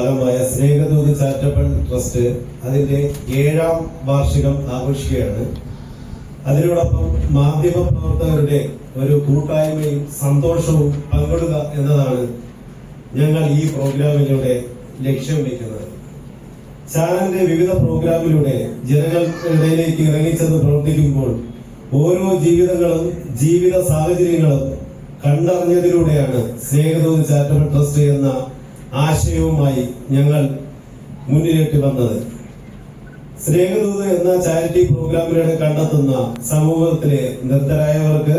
ഭാഗമായ സ്നേഹദൂത് ചാറ്റപ്പൺ ട്രസ്റ്റ് അതിന്റെ ഏഴാം വാർഷികം ആഘോഷിക്കുകയാണ്. അതിനോടൊപ്പം മാധ്യമ പ്രവർത്തകരുടെ ഒരു കൂട്ടായ്മയും സന്തോഷവും പങ്കിടുക എന്നതാണ് ഞങ്ങൾ ഈ പ്രോഗ്രാമിലൂടെ ലക്ഷ്യം വയ്ക്കുന്നത്. ചാനലിന്റെ വിവിധ പ്രോഗ്രാമിലൂടെ ജനങ്ങൾക്കിടയിലേക്ക് ഇറങ്ങിച്ചെന്ന് പ്രവർത്തിക്കുമ്പോൾ ഓരോ ജീവിതങ്ങളും ജീവിത സാഹചര്യങ്ങളും കണ്ടറിഞ്ഞതിലൂടെയാണ് സ്നേഹദൂത് ചാരിറ്റബിൾ ട്രസ്റ്റ് എന്ന ആശയവുമായി ഞങ്ങൾ മുന്നിലേക്ക് വന്നത്. സ്നേഹദൂത് എന്ന ചാരിറ്റി പ്രോഗ്രാമിലൂടെ കണ്ടെത്തുന്ന സമൂഹത്തിലെ നിർദ്ധരായവർക്ക്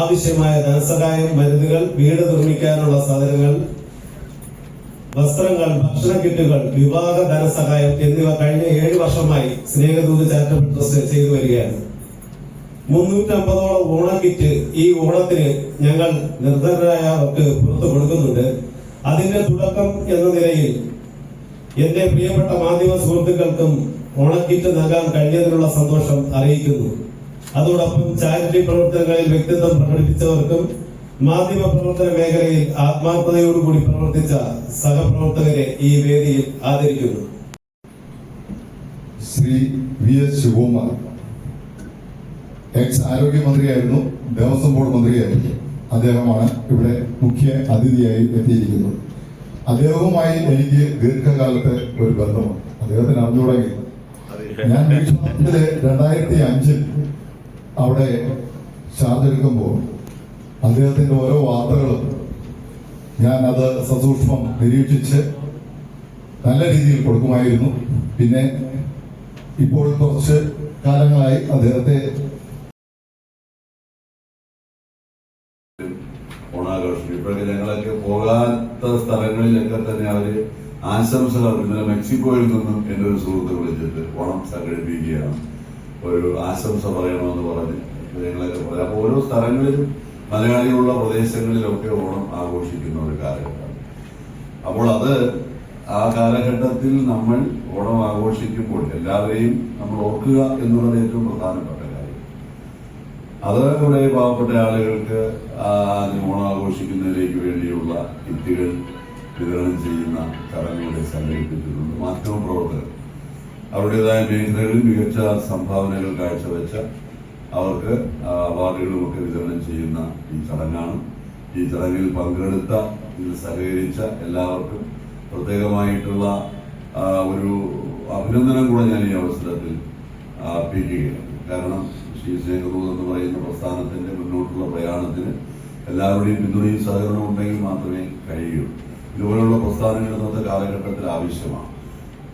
ആവശ്യമായ ധനസഹായം മരുന്നുകൾ വീട് നിർമ്മിക്കാനുള്ള സാധനങ്ങൾ വസ്ത്രങ്ങൾ ഭക്ഷണ കിറ്റുകൾ വിവാഹ ധനസഹായം എന്നിവ കഴിഞ്ഞ ഏഴ് വർഷമായി സ്നേഹദൂത് ചാരിറ്റബിൾ ട്രസ്റ്റ് ചെയ്തു വരികയാണ്. മുന്നൂറ്റമ്പതോളം ഓണക്കിറ്റ് ഈ ഓണത്തിന് ഞങ്ങൾ നിർദ്ധരായവർക്ക് പുറത്തു കൊടുക്കുന്നുണ്ട്. അതിന്റെ തുടക്കം എന്ന നിലയിൽ എന്റെ പ്രിയപ്പെട്ട മാധ്യമ സുഹൃത്തുക്കൾക്കും ഓണക്കിറ്റ് നൽകാൻ കഴിഞ്ഞതിനുള്ള സന്തോഷം അറിയിക്കുന്നു. അതോടൊപ്പം ചാരിറ്റി പ്രവർത്തനങ്ങളിൽ വ്യക്തിത്വം പ്രകടിപ്പിച്ചവർക്കും മാധ്യമ പ്രവർത്തന മേഖലയിൽ ആത്മാർത്ഥതയോടുകൂടി പ്രവർത്തിച്ച സഹപ്രവർത്തകരെ ഈ വേദിയിൽ ആദരിക്കുന്നു. Shri V S Sivakumar ex ആരോഗ്യമന്ത്രിയായിരുന്നു Devaswom board മന്ത്രിയായിരുന്നു. അദ്ദേഹമാണ് ഇവിടെ മുഖ്യ അതിഥിയായി എത്തിയിരിക്കുന്നത്. അദ്ദേഹവുമായി എനിക്ക് ദീർഘകാലത്തെ ഒരു ബന്ധമുണ്ട്. അദ്ദേഹത്തിന് അറിഞ്ഞുടങ്ങി ഞാൻ വീക്ഷണത്തിൽ രണ്ടായിരത്തി അഞ്ചിൽ അവിടെ ചാർജ് എടുക്കുമ്പോൾ അദ്ദേഹത്തിന്റെ ഓരോ വാർത്തകളും ഞാൻ അത് സസൂക്ഷ്മം നിരീക്ഷിച്ച് നല്ല രീതിയിൽ കൊടുക്കുമായിരുന്നു. പിന്നെ ഇപ്പോൾ കുറച്ച് കാലങ്ങളായി അദ്ദേഹത്തെ ഇപ്പോഴൊക്കെ ഞങ്ങളൊക്കെ പോകാത്ത സ്ഥലങ്ങളിലൊക്കെ തന്നെ അവർ ആശംസകൾ ഇന്നലെ മെക്സിക്കോയിൽ നിന്നും എന്റെ ഒരു സുഹൃത്ത് വിളിച്ചിട്ട് ഓണം സംഘടിപ്പിക്കുകയാണ്. ഒരു ആശംസ പറയണമെന്ന് പറഞ്ഞ് ഞങ്ങളൊക്കെ പറയാം അപ്പൊ ഓരോ സ്ഥലങ്ങളിലും മലയാളികളുള്ള പ്രദേശങ്ങളിലൊക്കെ ഓണം ആഘോഷിക്കുന്ന ഒരു കാലഘട്ടമാണ് അപ്പോൾ അത് ആ കാലഘട്ടത്തിൽ നമ്മൾ ഓണം ആഘോഷിക്കുമ്പോൾ എല്ലാവരെയും നമ്മൾ ഓർക്കുക എന്നുള്ളത് ഏറ്റവും പ്രധാനപ്പെട്ട അത് ഇവിടെ പാവപ്പെട്ട ആളുകൾക്ക് ഓണാഘോഷിക്കുന്നതിലേക്ക് വേണ്ടിയുള്ള കിറ്റുകൾ വിതരണം ചെയ്യുന്ന ചടങ്ങുകളെ സംഘടിപ്പിച്ചിട്ടുണ്ട്. മാധ്യമപ്രവർത്തകർ അവരുടേതായ മേഖലകളിൽ മികച്ച സംഭാവനകൾ കാഴ്ചവെച്ച അവർക്ക് അവാർഡുകളുമൊക്കെ വിതരണം ചെയ്യുന്ന ഈ ചടങ്ങാണ്. ഈ ചടങ്ങിൽ പങ്കെടുത്ത ഇതിൽ സഹകരിച്ച എല്ലാവർക്കും പ്രത്യേകമായിട്ടുള്ള ഒരു അഭിനന്ദനം കൂടെ ഞാൻ ഈ അവസരത്തിൽ അർപ്പിക്കുകയാണ്. കാരണം ശ്രീ സ്നേഹദൂത് എന്ന് പറയുന്ന പ്രസ്ഥാനത്തിന്റെ മുന്നോട്ടുള്ള പ്രയാണത്തിന് എല്ലാവരുടെയും പിന്തുണയും സഹകരണവും ഉണ്ടെങ്കിൽ മാത്രമേ കഴിയൂ. ഇതുപോലുള്ള പ്രസ്ഥാനങ്ങൾ ഇന്നത്തെ കാലഘട്ടത്തിൽ ആവശ്യമാണ്.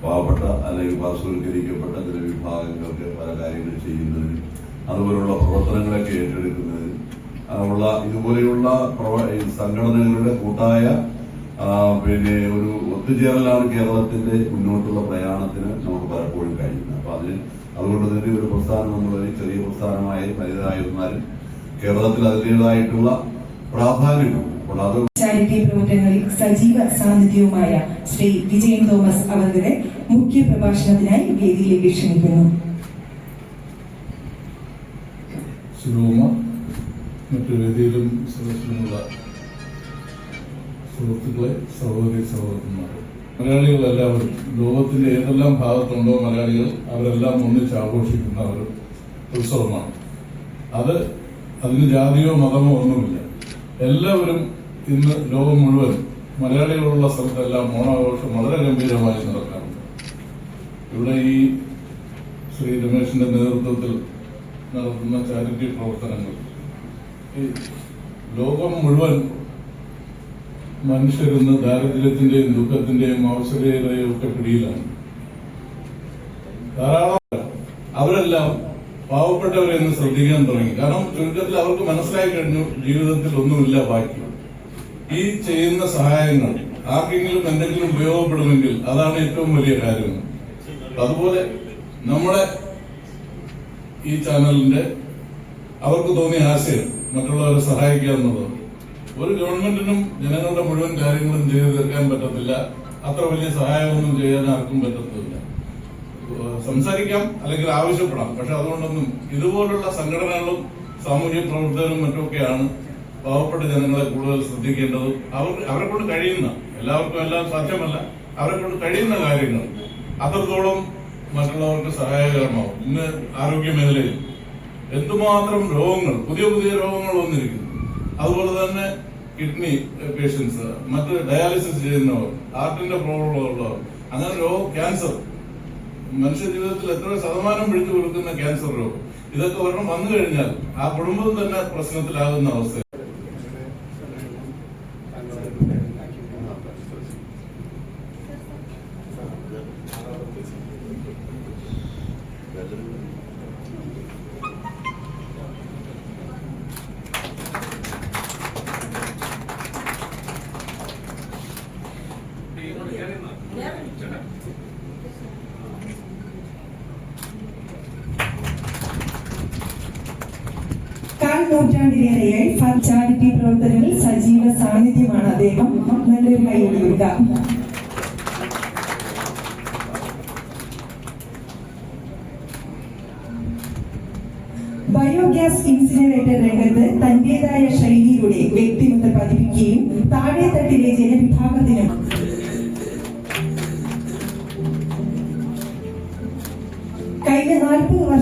പാവപ്പെട്ട അല്ലെങ്കിൽ പാർശ്വവൽക്കരിക്കപ്പെട്ട ചില വിഭാഗങ്ങൾക്ക് പല കാര്യങ്ങൾ ചെയ്യുന്നതിന് അതുപോലുള്ള പ്രവർത്തനങ്ങളൊക്കെ ഏറ്റെടുക്കുന്നതിന് ഉള്ള ഇതുപോലെയുള്ള സംഘടനകളുടെ കൂട്ടായ പിന്നെ ഒരു ഒത്തുചേരലാണ് കേരളത്തിന്റെ മുന്നോട്ടുള്ള പ്രയാണത്തിന് നമുക്ക് പലപ്പോഴും കഴിയുന്നത്. അപ്പൊ അതിന് അതുകൊണ്ട് തന്നെ ഒരു പ്രസ്ഥാനം പ്രസ്ഥാനമായി വലുതായിരുന്നാലും കേരളത്തിൽ അതിന്റെതായിട്ടുള്ള പ്രാധാന്യമുണ്ട്. ചാരിറ്റി പ്രവർത്തനങ്ങളിൽ സജീവ സാന്നിധ്യവുമായ ശ്രീ വിജയൻ തോമസ് അവരുടെ മുഖ്യ പ്രഭാഷണത്തിനായി വേദിയിലേക്ക് ക്ഷണിക്കുന്നു. ശിവകുമാർ മറ്റു വേദിയിലും സദസ്സിലുമുള്ള സുഹൃത്തുക്കളെ സഹോദരി സഹോദരന്മാർ മലയാളികളെല്ലാവരും ലോകത്തിന്റെ ഏതെല്ലാം ഭാഗത്തുണ്ടോ മലയാളികൾ അവരെല്ലാം ഒന്നിച്ച് ആഘോഷിക്കുന്ന ഒരു ഉത്സവമാണ്. അത് അതിന് ജാതിയോ മതമോ ഒന്നുമില്ല. എല്ലാവരും ഇന്ന് ലോകം മുഴുവൻ മലയാളികളുള്ള സ്ഥലത്തെല്ലാം ഓണാഘോഷം വളരെ ഗംഭീരമായി നടക്കാറുണ്ട്. ഇവിടെ ഈ ശ്രീ രമേശിന്റെ നേതൃത്വത്തിൽ നടത്തുന്ന ചാരിറ്റി പ്രവർത്തനങ്ങൾ ഈ ലോകം മുഴുവൻ മനുഷ്യരിന്ന് ദാരിദ്ര്യത്തിന്റെയും ദുഃഖത്തിന്റെയും അവസരയുടെയും ഒക്കെ പിടിയിലാണ്. ധാരാളം അവരെല്ലാം പാവപ്പെട്ടവരെ ഒന്ന് ശ്രദ്ധിക്കാൻ തുടങ്ങി. കാരണം ചുരുക്കത്തിൽ അവർക്ക് മനസ്സിലായി കഴിഞ്ഞു ജീവിതത്തിൽ ഒന്നുമില്ല ബാക്കി ഈ ചെയ്യുന്ന സഹായങ്ങൾ ആർക്കെങ്കിലും എന്തെങ്കിലും ഉപയോഗപ്പെടുമെങ്കിൽ അതാണ് ഏറ്റവും വലിയ കാര്യം. അതുപോലെ നമ്മുടെ ഈ ചാനലിന്റെ അവർക്ക് തോന്നിയ ആശയം മറ്റുള്ളവരെ സഹായിക്കുക എന്നുള്ളത്. ഒരു ഗവൺമെന്റിനും ജനങ്ങളുടെ മുഴുവൻ കാര്യങ്ങളും ചെയ്തു തീർക്കാൻ പറ്റത്തില്ല. അത്ര വലിയ സഹായമൊന്നും ചെയ്യാൻ ആർക്കും പറ്റത്തില്ല. സംസാരിക്കാം അല്ലെങ്കിൽ ആവശ്യപ്പെടാം. പക്ഷെ അതുകൊണ്ടൊന്നും ഇതുപോലുള്ള സംഘടനകളും സാമൂഹ്യ പ്രവർത്തകരും മറ്റുമൊക്കെയാണ് പാവപ്പെട്ട ജനങ്ങളെ കൂടുതൽ ശ്രദ്ധിക്കേണ്ടത്. അവർ അവരെ കൊണ്ട് കഴിയുന്ന എല്ലാവർക്കും എല്ലാം സാധ്യമല്ല അവരെ കൊണ്ട് കഴിയുന്ന കാര്യങ്ങൾ അത്രത്തോളം മറ്റുള്ളവർക്ക് സഹായകരമാവും. ഇന്ന് ആരോഗ്യ മേഖലയിൽ എന്തുമാത്രം രോഗങ്ങൾ പുതിയ പുതിയ രോഗങ്ങൾ വന്നിരിക്കുന്നു. അതുപോലെ തന്നെ കിഡ്നി പേഷ്യൻസ് മറ്റ് ഡയാലിസിസ് ചെയ്യുന്നവർ ഹാർട്ടിന്റെ പ്രോബ്ലം ഉള്ളവർ അങ്ങനെ രോഗം ക്യാൻസർ മനുഷ്യ ജീവിതത്തിൽ എത്ര ശതമാനം പിടിച്ചു കൊടുക്കുന്ന ക്യാൻസർ രോഗം ഇതൊക്കെ ഒരെണ്ണം വന്നു കഴിഞ്ഞാൽ ആ കുടുംബം തന്നെ പ്രശ്നത്തിലാകുന്ന അവസ്ഥ. കാൽ നൂറ്റാണ്ടിലേറെയായി ചാരിറ്റി പ്രവർത്തനങ്ങളിൽ സജീവ സാന്നിധ്യമാണ് അദ്ദേഹം നല്ലൊരു കൈ കൊടുക്കാം ബയോഗ്യാസ് ഇൻസിനറേറ്റർ രംഗത്ത് തന്റേതായ ശൈലിയിലൂടെ വ്യക്തിമുദ്ര പതിപ്പിക്കുകയും താഴെത്തട്ടിലെ ജനവിഭാഗത്തിനും കഴിഞ്ഞ നാൽപ്പത് വർഷം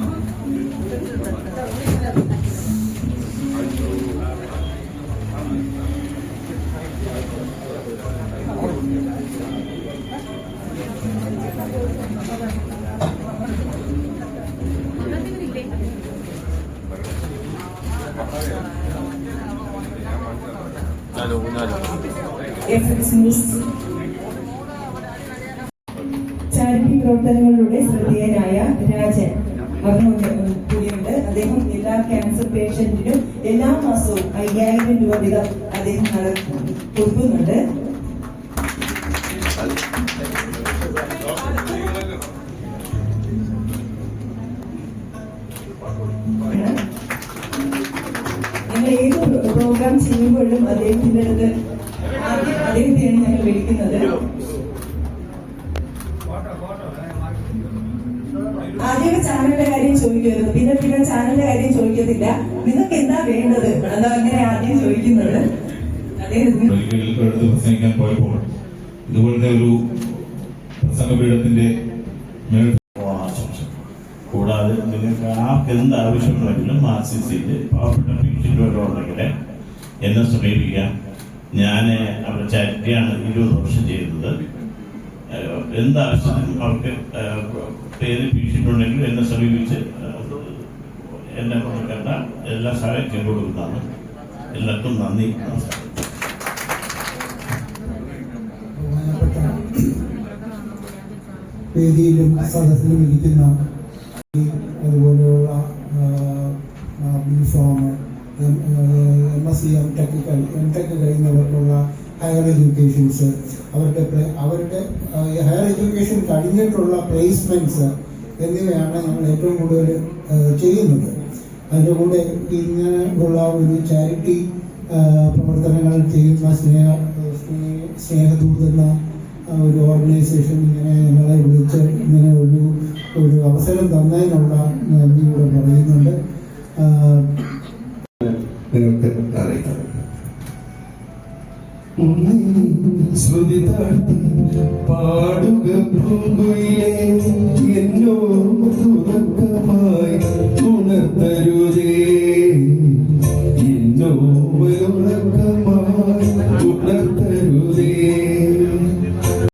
unalo. ന്യൂസ് ചാരിറ്റി പ്രവർത്തനങ്ങളിലൂടെ ശ്രദ്ധേയനായ രാജൻ കൂടിയുണ്ട്. അദ്ദേഹം എല്ലാ ക്യാൻസർ പേഷ്യന്റിനും എല്ലാ മാസവും അയ്യായിരം രൂപ വീതം അദ്ദേഹം കൊടുക്കുന്നുണ്ട്. പ്രോഗ്രാം ചെയ്യുമ്പോഴും അദ്ദേഹത്തിന്റെ അടുത്ത് ആദ്യം അദ്ദേഹത്തെയാണ് ഞങ്ങൾ വിളിക്കുന്നത്. ആദ്യം ചാനലിന്റെ കാര്യം ചോദിക്കരുത് പിന്നെ പിന്നെ ചാനലിന്റെ കാര്യം ചോദിക്കത്തില്ല. നിങ്ങൾക്ക് എന്താ വേണ്ടത്? അതാ അങ്ങനെ ആദ്യം ചോദിക്കുന്നത്. പ്രസംഗിക്കാൻ പോയപ്പോൾ ഇതുപോലത്തെ ഒരു പ്രസംഗപീഠത്തിന്റെ കൂടാതെ നിങ്ങൾക്ക് ആർക്ക് എന്ത് ആവശ്യമുണ്ടെങ്കിലും ആർ സി സിയിൽ പാവപ്പെട്ട പെൻഷൻകാരോ ഉണ്ടെങ്കിൽ എന്നെ സമീപിക്കാം. ഞാൻ അവിടെ ചാരിറ്റിയാണ് ഇരുപത് വർഷം ചെയ്യുന്നത് എന്താവശ്യത്തിനും എന്ത് അവർക്ക് പേര് ഭീഷിട്ടുണ്ടെങ്കിലും എന്നെ സമീപിച്ച് എന്നെ കണ്ട എല്ലാ സഹായം ചെയ്തു കൊടുക്കുന്നതാണ്. എല്ലാവർക്കും നന്ദി നമസ്കാരം. വേദിയിലും സദസ്സിലും ഇരിക്കുന്ന ഈ C M tech M tech കഴിയുന്നവർക്കുള്ള higher educations അവരുടെ അവരുടെ ഹയർ എഡ്യൂക്കേഷൻ കഴിഞ്ഞിട്ടുള്ള പ്ലേസ്മെന്റ്സ് എന്നിവയാണ് നമ്മൾ ഏറ്റവും കൂടുതൽ ചെയ്യുന്നത്. അതിന്റെ കൂടെ ഇങ്ങനെയുള്ള ഒരു ചാരിറ്റി പ്രവർത്തനങ്ങൾ ചെയ്യുന്ന സ്നേഹ സ്നേഹ- സ്നേഹദൂത് എന്ന ഒരു ഓർഗനൈസേഷൻ ഇങ്ങനെ ഞങ്ങളെ വിളിച്ച് ഇങ്ങനെ ഒരു ഒരു അവസരം തന്നതിനുള്ള നന്ദി കൂടെ പറയുന്നുണ്ട്. നിങ്ങൾക്ക് ശ്രുതി താഴ്ത്തി പാടുക പൂങ്കുയിലെ എന്നോ സുഖമായി ഉണർത്തരുതേ.